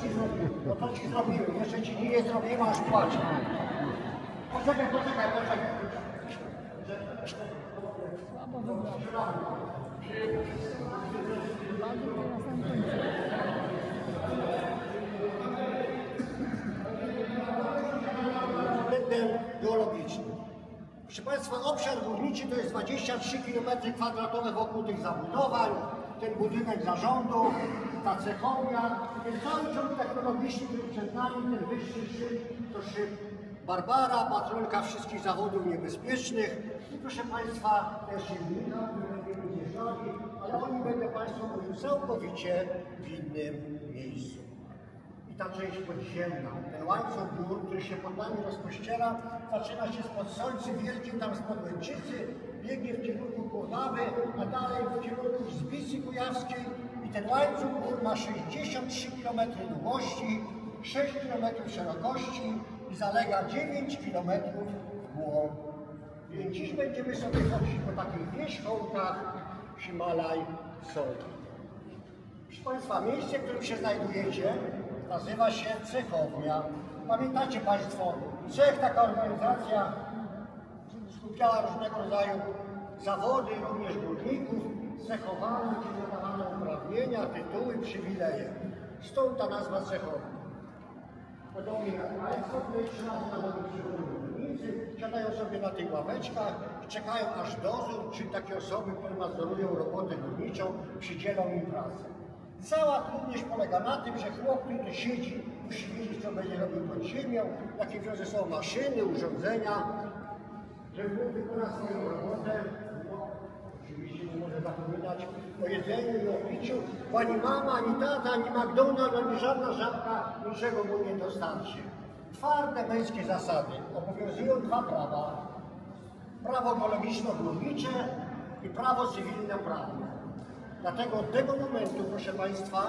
ci zrobiłem? No to ci zrobiłem. Jeszcze ci nie zrobiłem, aż płaczę. Poczekaj, poczekaj, poczekaj. Słabo wygląda. Bardzo na geologicznym. Proszę Państwa, obszar górniczy to jest 23 km kwadratowe wokół tych zabudowań, ten budynek zarządu, ta cechownia, ten cały ciąg technologiczny, który przed nami, ten wyższy szyb, to szyb Barbara, patronka wszystkich zawodów niebezpiecznych. I proszę Państwa, też silnika, które będziemy zjeżdżali, ale oni będę Państwu mówił całkowicie w innym miejscu i ta część podziemna, ten łańcuch gór, który się pod nami rozpościera, zaczyna się spod Solcy Wielkiej, tam spod Łęczycy, biegnie w kierunku Koławy, a dalej w kierunku Zbicy Kujawskiej i ten łańcuch gór ma 63 km długości, 6 km szerokości i zalega 9 km w głąb. Dziś będziemy sobie chodzić po takich wierzchołkach Himalaj Solki. Proszę Państwa, miejsce, w którym się znajdujecie, nazywa się Cechownia. Pamiętacie Państwo, Cech, taka organizacja, skupiała różnego rodzaju zawody, również górników, cechowano, gdzie nadawano uprawnienia, tytuły, przywileje. Stąd ta nazwa Cechownia. Podobnie jak Państwo, tutaj trzy razy na górnicy, siadają sobie na tych ławeczkach, czekają aż dozór, czyli takie osoby, które nadzorują robotę górniczą, przydzielą im pracę. Cała trudność polega na tym, że chłop, który siedzi, musi wiedzieć, co będzie robił pod ziemią, jakie w drodze są maszyny, urządzenia, żeby wykonać swoją robotę. Zapominać o jedzeniu o piciu, bo ani mama, ani tata, ani McDonald's, ani żadna żabka niczego mu nie dostarczy. Twarde męskie zasady. Obowiązują dwa prawa. Prawo geologiczno-górnicze i prawo cywilno-prawne. Dlatego od tego momentu, proszę Państwa,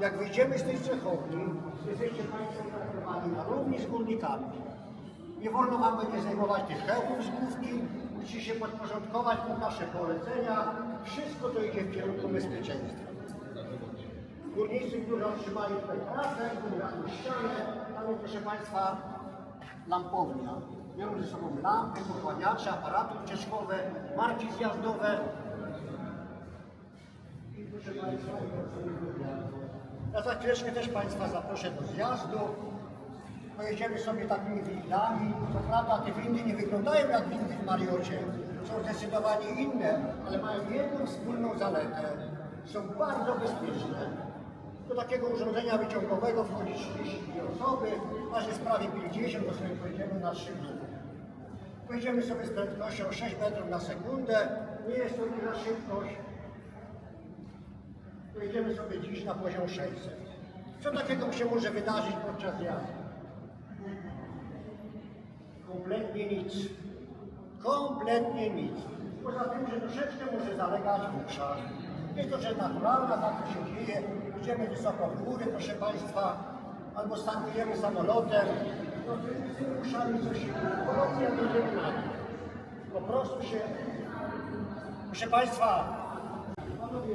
jak wyjdziemy z tej cechowni, jesteście Państwo traktowani na równi z górnikami. Nie wolno Wam będzie zajmować tych hełmów z główki, musicie się podporządkować pod nasze polecenia. Wszystko to idzie w kierunku bezpieczeństwa. Górnicy, którzy otrzymali tutaj pracę, na ścianę, jest, proszę Państwa, lampownia. Biorą ze sobą lampy, pochłaniacze, aparaty ucieczkowe, marki zjazdowe, i proszę Państwa, ja za chwileczkę też Państwa zaproszę do zjazdu. Pojedziemy sobie takimi windami. Co prawda te windy nie wyglądają jak windy w Mariocie. Są zdecydowanie inne, ale mają jedną wspólną zaletę. Są bardzo bezpieczne. Do takiego urządzenia wyciągowego wchodzi 32 osoby, a jest prawie 50, to sobie pojedziemy na 3 minuty. Pojedziemy sobie z prędkością 6 metrów na sekundę. Nie jest to duża szybkość, Pojedziemy sobie dziś na poziom 600. Co takiego się może wydarzyć podczas jazdy? Kompletnie nic. Kompletnie nic. Poza tym, że troszeczkę może zalegać w uszach. Jest to rzecz naturalna, tak to się dzieje. Idziemy wysoko w góry, proszę Państwa, albo startujemy samolotem. No, z uszami coś się podobnie będziemy na nich. Po prostu się... Proszę Państwa, panowie,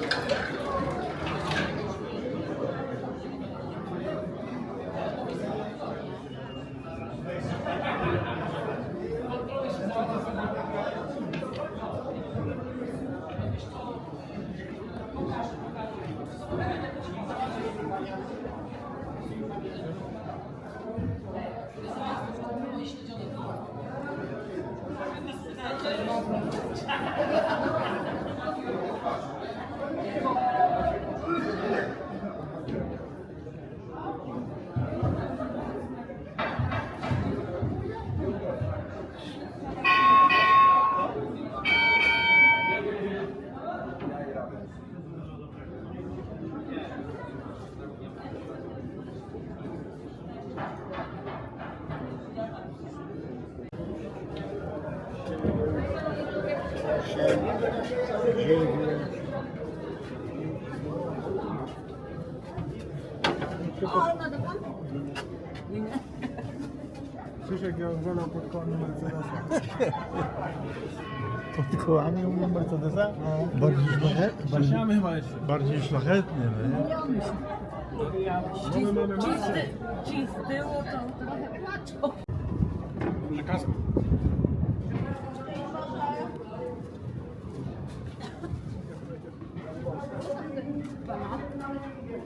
Krzysiek ja wolał pod kołami Mercedesa. Pod kołami u Mercedesa? No. Bardziej szlachetnie. Bardziej, chyba jeszcze. bardziej szlachetnie, no nie? Boimy się. Ci, ci, z ci z tyłu to trochę płaczą. Może kasku.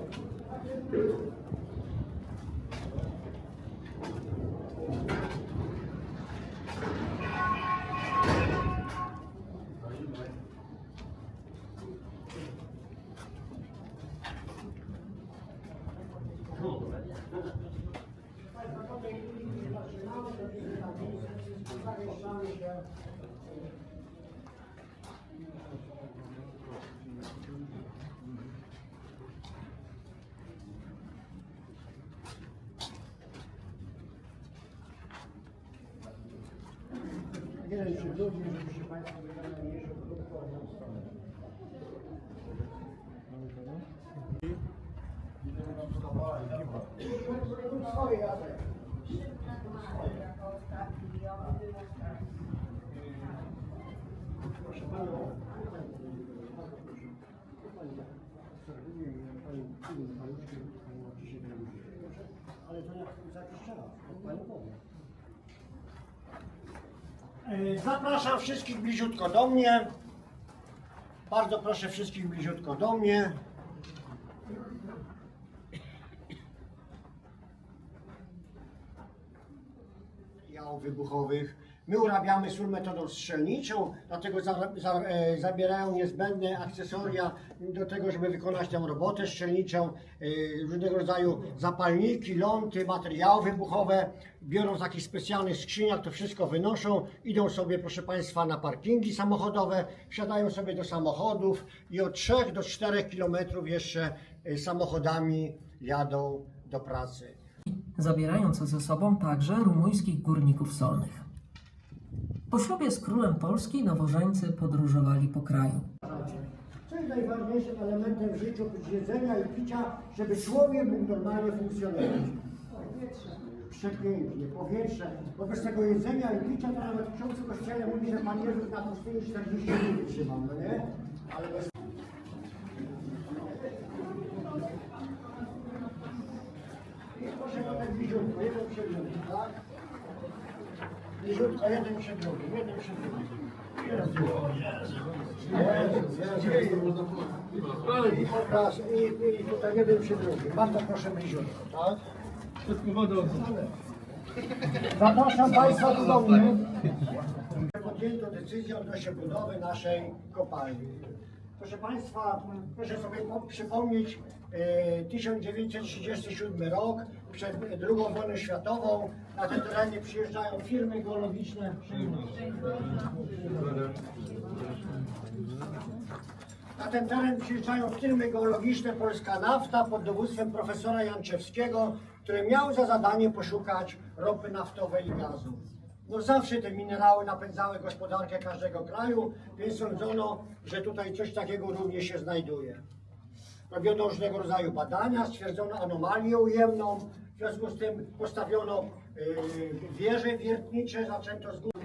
Jeden Gracias. Zapraszam wszystkich bliziutko do mnie. Bardzo proszę wszystkich bliziutko do mnie. Jał wybuchowych. My urabiamy sól metodą strzelniczą, dlatego za, za, e, zabierają niezbędne akcesoria do tego, żeby wykonać tę robotę strzelniczą. E, różnego rodzaju zapalniki, ląty, materiały wybuchowe. Biorą z jakichś specjalnych skrzyniach, to wszystko wynoszą. Idą sobie, proszę Państwa, na parkingi samochodowe, wsiadają sobie do samochodów i od 3 do 4 kilometrów jeszcze e, samochodami jadą do pracy. zabierając ze sobą także rumuńskich górników solnych. Po ślubie z królem Polski nowożeńcy podróżowali po kraju. Co jest najważniejszym elementem w życiu oprócz jedzenia i picia, żeby człowiek mógł normalnie funkcjonować? Przepięknie, powietrze. Wobec tego jedzenia i picia to nawet ksiądz w kościele mówi, że Pan Jezus na pustyni 40 dni wytrzymał, no nie? Ale bez... Proszę potem bliziutko, jeden przed drugim, tak? Bliziutko, jeden przed drugim, jeden przed drugim. I pokaż, i, i tutaj jeden przy drugim. Bardzo proszę bliziutko, tak? Wszystko wodę Zapraszam Państwa do mnie. Podjęto decyzję odnośnie budowy naszej kopalni. Proszę Państwa, proszę sobie po- przypomnieć 1937 rok, przed II wojną światową. Na tym terenie przyjeżdżają firmy geologiczne. Na ten teren przyjeżdżają firmy geologiczne Polska Nafta pod dowództwem profesora Janczewskiego, który miał za zadanie poszukać ropy naftowej i gazu. No zawsze te minerały napędzały gospodarkę każdego kraju, więc sądzono, że tutaj coś takiego również się znajduje. Robiono różnego rodzaju badania, stwierdzono anomalię ujemną, w związku z tym postawiono yy, wieże wiertnicze, zaczęto z góry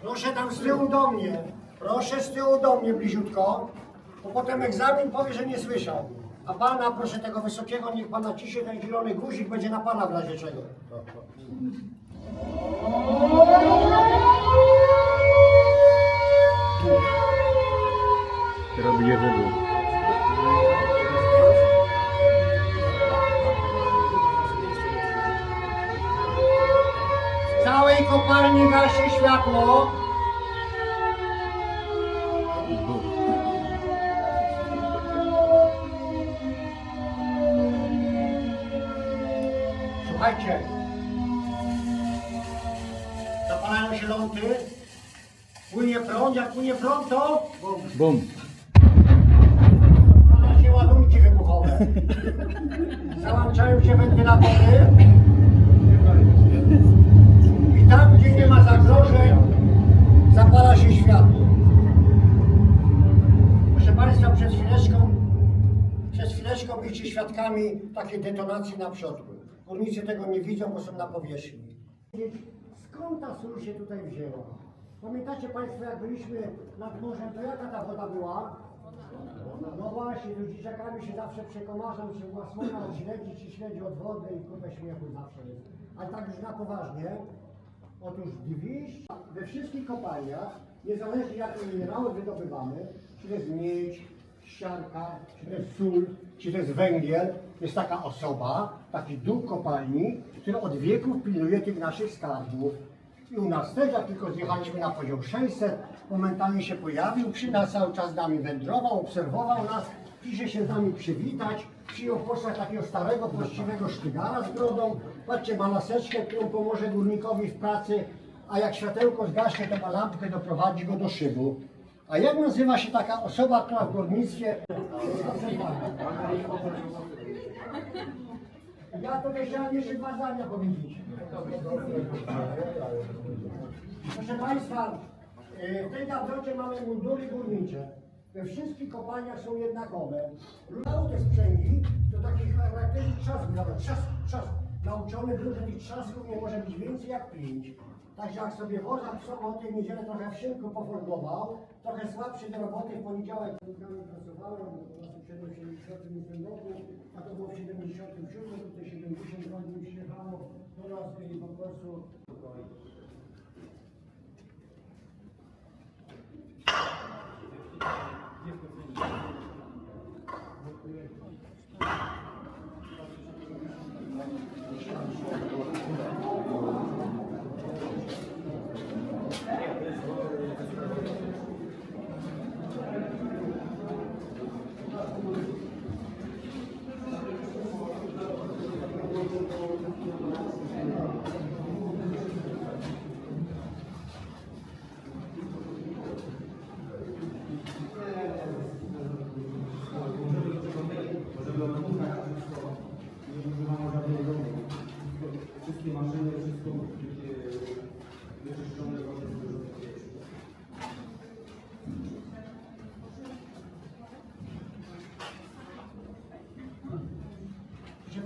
Proszę tam z tyłu do mnie. Proszę z tyłu do mnie bliziutko, bo potem egzamin powie, że nie słyszał. A pana, proszę tego wysokiego, niech pana ciśnie ten zielony guzik, będzie na pana w razie czego. Robi je wybuch. W całej kopalni gasi światło. Słuchajcie. odpalają się ląty, płynie prąd, jak płynie prąd to Bum. odpala się ładunki wybuchowe. Załączają się wentylatory i tam, gdzie nie ma zagrożeń, zapala się światło. Proszę Państwa, przed chwileczką, przez chwileczką byliście świadkami takiej detonacji na przodku. Górnicy tego nie widzą, bo są na powierzchni. Skąd ta sól się tutaj wzięła? Pamiętacie Państwo, jak byliśmy nad morzem, to jaka ta woda była? No właśnie, tu dzieciakami się zawsze przekomarzą, czy była słona od śledzi, czy śledzi od wody i kupę śmiechu zawsze jest. Ale tak już na poważnie, otóż 200 we wszystkich kopalniach, niezależnie jakie minerały wydobywamy, czy to jest miedź, siarka, czy to jest sól, czy to jest węgiel, jest taka osoba, taki duch kopalni, który od wieków pilnuje tych naszych skarbów. I u nas też, jak tylko zjechaliśmy na poziom 600, momentalnie się pojawił przy nas, cały czas z nami wędrował, obserwował nas, pisze się z nami przywitać, przyjął postać takiego starego, właściwego sztygara z brodą, patrzcie, ma laseczkę, którą pomoże górnikowi w pracy, a jak światełko zgaśnie, to ma lampkę, doprowadzi go do szybu. A jak nazywa się taka osoba, która w górnictwie... Ja to chciałem jeszcze dwa zdania powiedzieć. Proszę Państwa, e, w tej gablocie mamy mundury górnicze. We wszystkich kopalniach są jednakowe. Mało te sprzęgi, to takich charakterów trzasków, nawet trzask, trzask. Nauczony był, że tych trzasków nie może być więcej jak pięć. Także jak sobie wozak w sobotę i niedzielę trochę w szynku poformował, trochę słabszy do roboty w poniedziałek pracowałem, w 78 roku, a to było w 77, tutaj 70 godzin przyjechało do nas i po prostu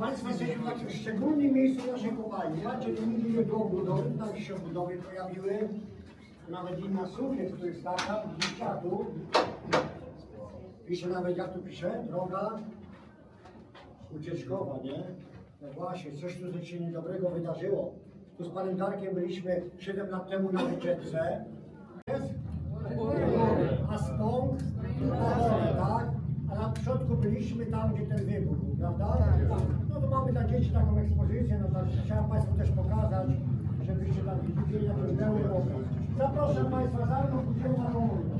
Państwa, jesteśmy w szczególnym miejscu naszej kopalni. Nigdy nie było budowy, tam się budowy pojawiły. Nawet inna jest, to jest taka, gdzieś tu. Pisze nawet, jak tu pisze, droga ucieczkowa, nie? No właśnie, coś tu się niedobrego wydarzyło. Tu z panem Darkiem byliśmy 7 lat temu na wycieczce. Jest? A stąd dole, tak? Na przodku byliśmy tam, gdzie ten wybuch, był, prawda? No to mamy dla dzieci taką ekspozycję, no to chciałem Państwu też pokazać, żebyście tam widzieli, jak to było. Zapraszam Państwa, za mną pójdziemy na komunię.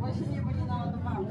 Właśnie nie, bo nie naładowałam.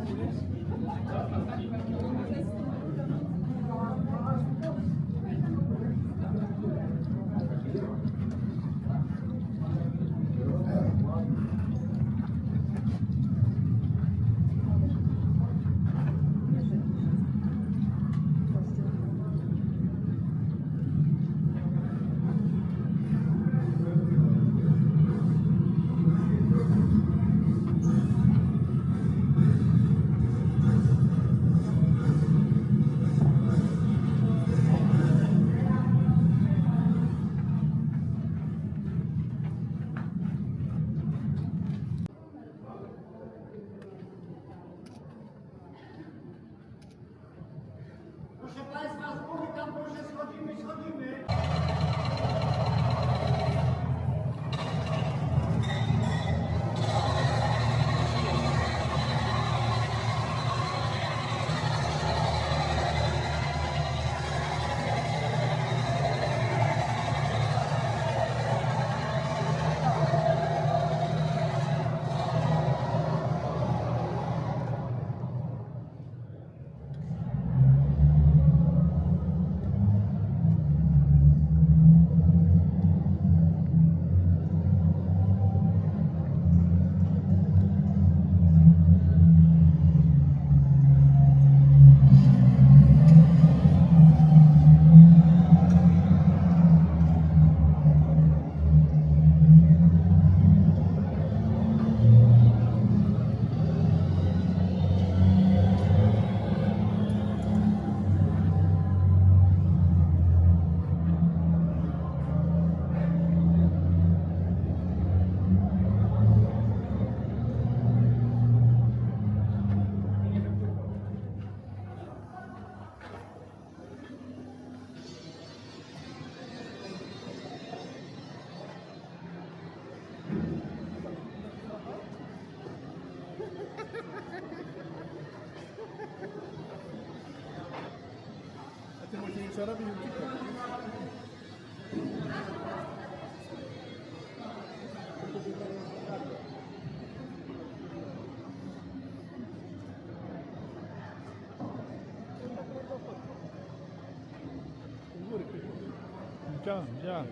yeah.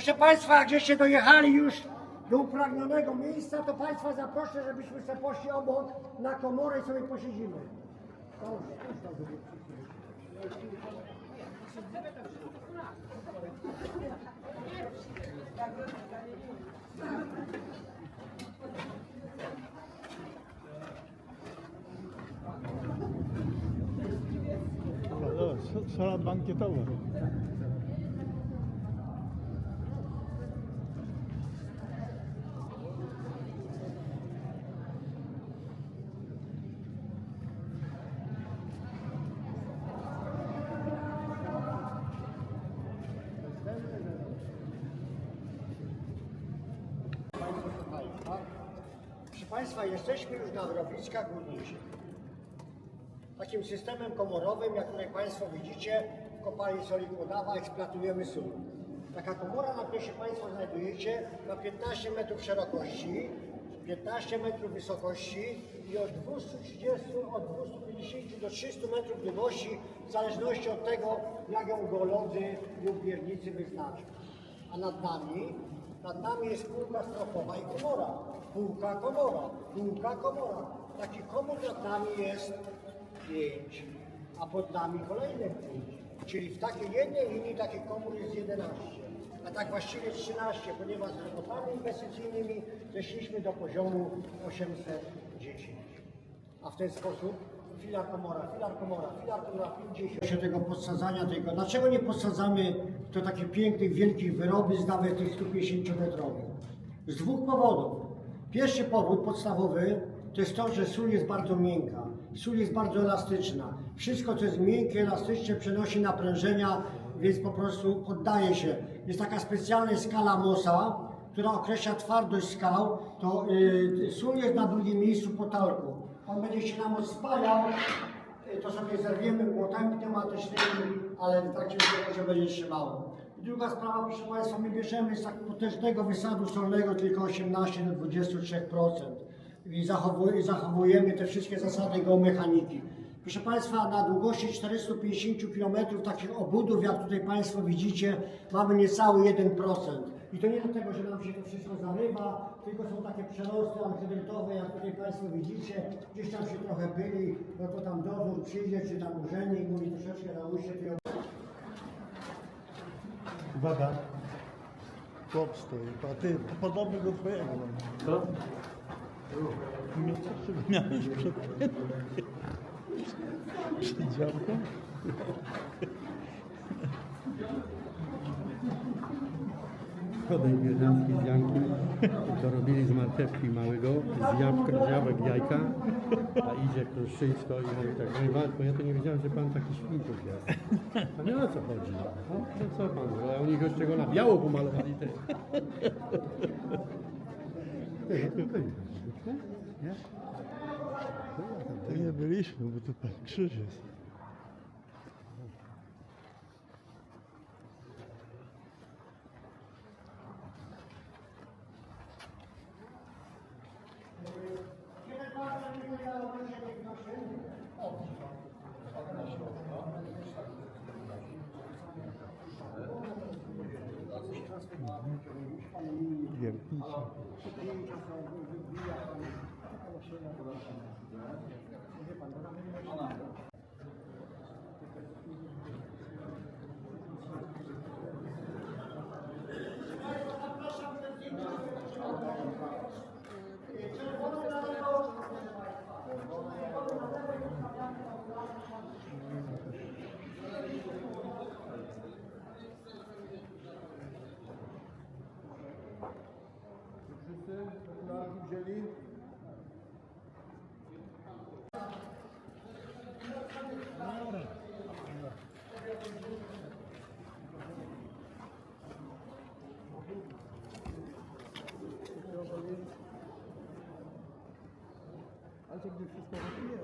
Proszę Państwa, jak żeście dojechali już do upragnionego miejsca, to Państwa zaproszę, żebyśmy sobie poszli obok na komorę i sobie posiedzimy. Sala bankietowa. Proszę Państwa, jesteśmy już na wrowiskach górniczych. Takim systemem komorowym, jak tutaj Państwo widzicie, w kopalni soli Kłodawa eksploatujemy sól. Taka komora, na której się Państwo znajdujecie, ma 15 metrów szerokości, 15 metrów wysokości i od 230, od 250 do 300 metrów długości, w zależności od tego, jak ją geolodzy lub górnicy wyznaczą. A nad nami, nad nami jest półka strofowa i komora. Półka, komora, półka, komora. Takich komór nad nami jest pięć, a pod nami kolejne pięć. Czyli w takiej jednej linii takich komór jest 11, a tak właściwie 13, ponieważ z robotami inwestycyjnymi zeszliśmy do poziomu 810. A w ten sposób filar komora, filar komora, filar komora 50. Się tego podsadzania tego. Dlaczego nie podsadzamy do takich pięknych, wielkich wyrobów, nawet tych 150 metrowych? Z dwóch powodów. Pierwszy powód podstawowy to jest to, że sól jest bardzo miękka. Sól jest bardzo elastyczna. Wszystko, co jest miękkie, elastyczne, przenosi naprężenia, więc po prostu poddaje się. Jest taka specjalna skala Mosa, która określa twardość skał, to yy, sól jest na drugim miejscu po talku. On będzie się nam odspajał, yy, to sobie zerwiemy młotami pneumatycznymi, ale w trakcie się będzie trzymało. I druga sprawa, proszę Państwa, my bierzemy z tak potężnego wysadu solnego tylko 18 do 23% i zachowujemy te wszystkie zasady geomechaniki. Proszę Państwa, na długości 450 km takich obudów, jak tutaj Państwo widzicie, mamy niecały 1%. I to nie dlatego, że nam się to wszystko zarywa, tylko są takie przerosty anhydrytowe, jak tutaj Państwo widzicie, gdzieś tam się trochę pyli, no to tam dozór przyjdzie, czy tam urzędnik mówi troszeczkę nałóżcie tej Uwaga. Chłop stoi. A ty, podobny do twojego. Co? Nie to, czego miałeś przed przed Chodek wiedeński z Jankiem, to robili z marchewki małego, z jabłka, z jabłek jajka, a idzie Kruszyńsko i mówi tak, panie Waldku, ja to nie wiedziałem, że pan taki świnków jest. A nie o co chodzi? No, to co pan, a oni go z czego na biało pomalowali te. Ty, ty, ty, nie? Nie byliśmy, bo tu pan krzyż jest. Diyelim. Ale to gdy wszystko gotuje.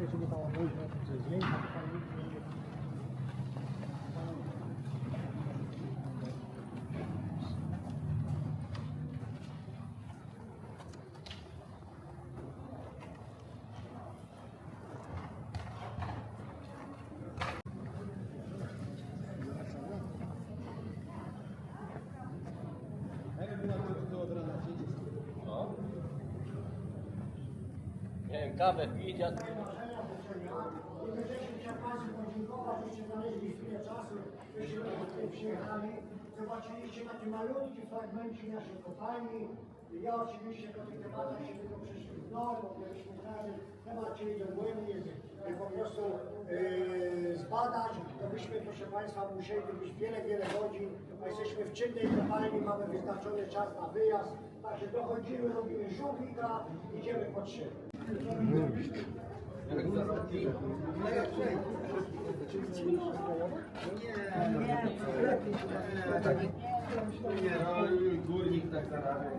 Jeżeli pan mówi, że to jest zmieni, to pan nic nie będzie. Nie wiem, kawę pić, a I będziecie chciał Państwu podziękować, żeście znaleźli chwilę czasu, tutaj przyjechali. Zobaczyliście taki malutki fragmencik naszej kopalni. Ja oczywiście do tych tematów się tylko prześwietnąłem, bo mieliśmy każdy temat chcieli dogłębnie e, po prostu e, zbadać. To byśmy, proszę Państwa, musieli być wiele, wiele godzin, a jesteśmy w czynnej kopalni, mamy wyznaczony czas na wyjazd. Także dochodzimy, robimy żółwika, idziemy po trzy. Nie, no górnik tak zarabia.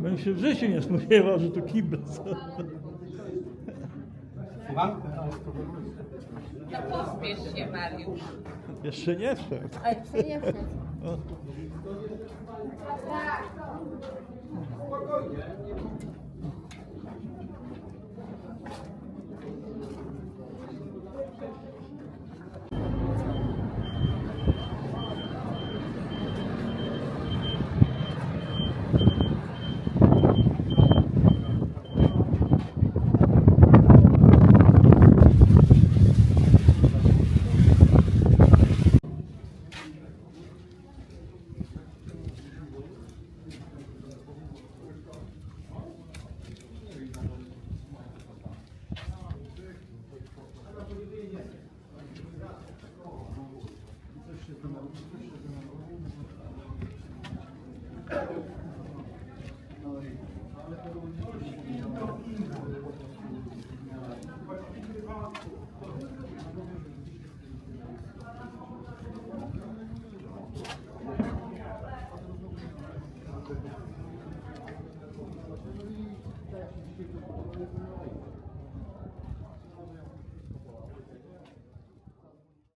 Bym się w życiu nie spodziewał, że to kible są. To pospiesz się, Mariusz. Jeszcze nie wszedł. A jeszcze nie wszedł. O.